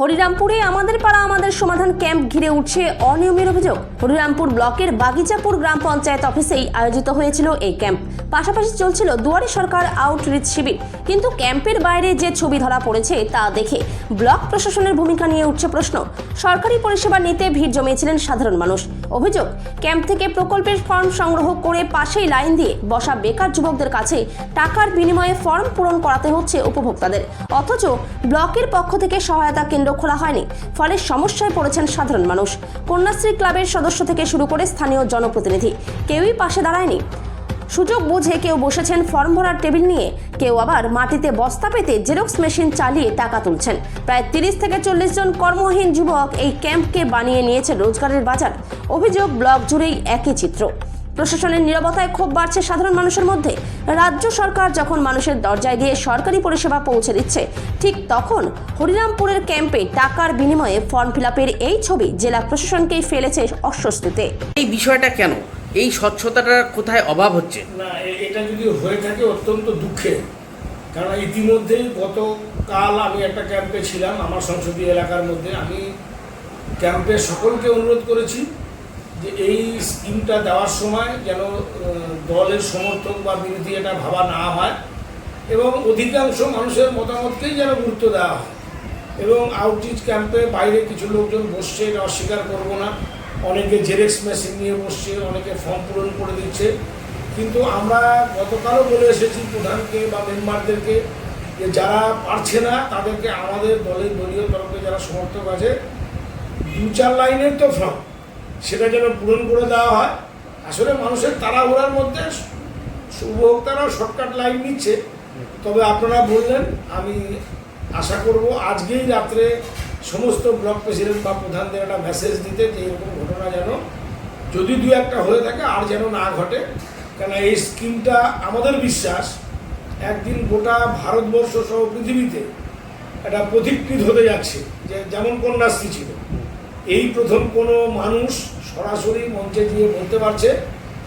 হরিরামপুরে আমাদের পাড়া, আমাদের সমাধান ক্যাম্প ঘিরে উঠছে অনিয়মের অভিযোগ। হরিরামপুর ব্লকের বাগিচাপুর গ্রাম পঞ্চায়েত অফিসেই আয়োজিত হয়েছিল এই ক্যাম্প। পাশাপাশি চলছিল দুয়ারে সরকার আউটরিচ শিবির। কিন্তু ক্যাম্পের বাইরে যে ছবি ধরা পড়েছে তা দেখে ব্লক প্রশাসনের ভূমিকা নিয়ে উঠছে প্রশ্ন। সরকারি পরিষেবা নিতে ভিড় জমিয়েছিলেন সাধারণ মানুষ। অভিযোগ, ক্যাম্প থেকে প্রকল্পের ফর্ম সংগ্রহ করে পাশেই লাইন দিয়ে বসা বেকার যুবকদের কাছে টাকার বিনিময়ে ফর্ম পূরণ করাতে হচ্ছে উপভোক্তাদের। অথচ ব্লকের পক্ষ থেকে সহায়তা কেন্দ্র খোলা হয়নি, ফলে সমস্যায় পড়েছেন সাধারণ মানুষ। কন্যাশ্রী ক্লাবের সদস্য থেকে শুরু করে স্থানীয় জনপ্রতিনিধি, কেউই পাশে দাঁড়ায়নি। সুযোগ বুঝে কেউ বসেছেন ফর্ম ভরার টেবিল নিয়ে, কেউ আবার মাটিতে বস্তা পেতে জেরক্স মেশিন চালিয়ে টাকা তুলছেন। প্রায় তিরিশ থেকে চল্লিশ জন কর্মহীন যুবক এই ক্যাম্পকে বানিয়ে নিয়েছে রোজগারের বাজার। অভিযোগ, ব্লক জুড়েই একই চিত্র। প্রশাসনের নিরবতায় ক্ষোভ বাড়ছে সাধারণ মানুষের মধ্যে। রাজ্য সরকার যখন মানুষের দরজায় গিয়ে সরকারি পরিষেবা পৌঁছে দিচ্ছে ঠিক তখন হরিরামপুরের ক্যাম্পে টাকার বিনিময়ে ফর্ম ফিল এই ছবি জেলা প্রশাসনকেই ফেলেছে অস্বস্তিতে। এই বিষয়টা কেন? এই স্বচ্ছতাটার কোথায় অভাব হচ্ছে? না এটা যদি হয়ে থাকে অত্যন্ত দুঃখের কারণ ইতিমধ্যেই গতকাল আমি একটা ক্যাম্পে ছিলাম আমার সংসদীয় এলাকার মধ্যে। আমি ক্যাম্পে সকলকে অনুরোধ করেছি যে এই স্কিমটা দেওয়ার সময় যেন দলের সমর্থক বা বিরোধী এটা ভাবা না হয় এবং অধিকাংশ মানুষের মতামতকেই যেন গুরুত্ব দেওয়া হয়। এবং আউটরিচ ক্যাম্পে বাইরে কিছু লোকজন বসছে, এটা অস্বীকার করব না। অনেকে জেরেক্স মেশিন নিয়ে বসছে, অনেকে ফর্ম পূরণ করে দিচ্ছে। কিন্তু আমরা গতকালও বলে এসেছি প্রধানকে বা মেম্বারদেরকে যে যারা পারছে না, তাদেরকে আমাদের দলের দলীয় তরফে যারা সমর্থক আছে দু চার লাইনের তো ফর্ম সেটা যেন পূরণ করে দেওয়া হয়। আসলে মানুষের তাড়াহুড়ার মধ্যে উপভোক্তারাও শর্টকাট লাইন নিচ্ছে। তবে আপনারা বললেন, আমি আশা করব আজকেই রাত্রে সমস্ত ব্লক প্রেসিডেন্ট বা প্রধানদের একটা মেসেজ দিতে যে এরকম ঘটনা যেন যদি দু একটা হয়ে থাকে, আর যেন না ঘটে। কেন এই স্কিমটা আমাদের বিশ্বাস, একদিন গোটা ভারতবর্ষ সহ পৃথিবীতে একটা পথিকৃত হতে যাচ্ছে, যে যেমন কন্যাশ্রী ছিল। এই প্রথম কোনো মানুষ সরাসরি মঞ্চে গিয়ে বলতে পারছে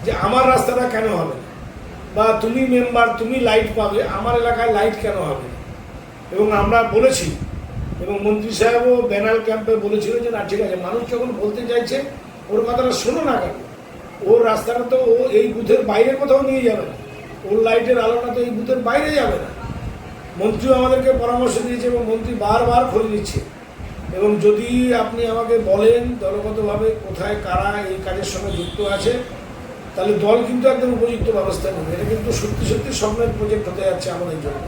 যে আমার রাস্তাটা কেন হবে বা তুমি মেম্বার তুমি লাইট পাবে, আমার এলাকায় লাইট কেন হবে এবং আমরা বলেছি, এবং মন্ত্রী সাহেবও ব্যানার ক্যাম্পে বলেছিল যে, না, ঠিক আছে। মানুষ যখন বলতে চাইছে, ওর কথাটা শোনো না কেন? ওর রাস্তাটা তো ও এই বুথের বাইরে কোথাও নিয়ে যাবে না। ওর লাইটের আলোটা তো এই বুথের বাইরে যাবে না। মন্ত্রীও আমাদেরকে পরামর্শ দিয়েছে এবং মন্ত্রী বারবার খোঁজ নিচ্ছে। এবং যদি আপনি আমাকে বলেন দলগতভাবে কোথায় কারা এই কাজের সঙ্গে যুক্ত আছে, তাহলে দল কিন্তু একদম উপযুক্ত ব্যবস্থা নেবে। এটা কিন্তু সত্যি সত্যি স্বপ্নের প্রজেক্ট হতে যাচ্ছে আমাদের জন্য।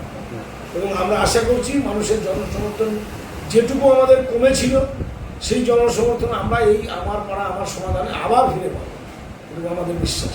এবং আমরা আশা করছি মানুষের জনসমর্থন যেটুকু আমাদের কমেছিল, সেই জনসমর্থন আমরা এই আমার পাড়া, আমার সমাধানে আবার ফিরে পাবো। এটুকু আমাদের বিশ্বাস।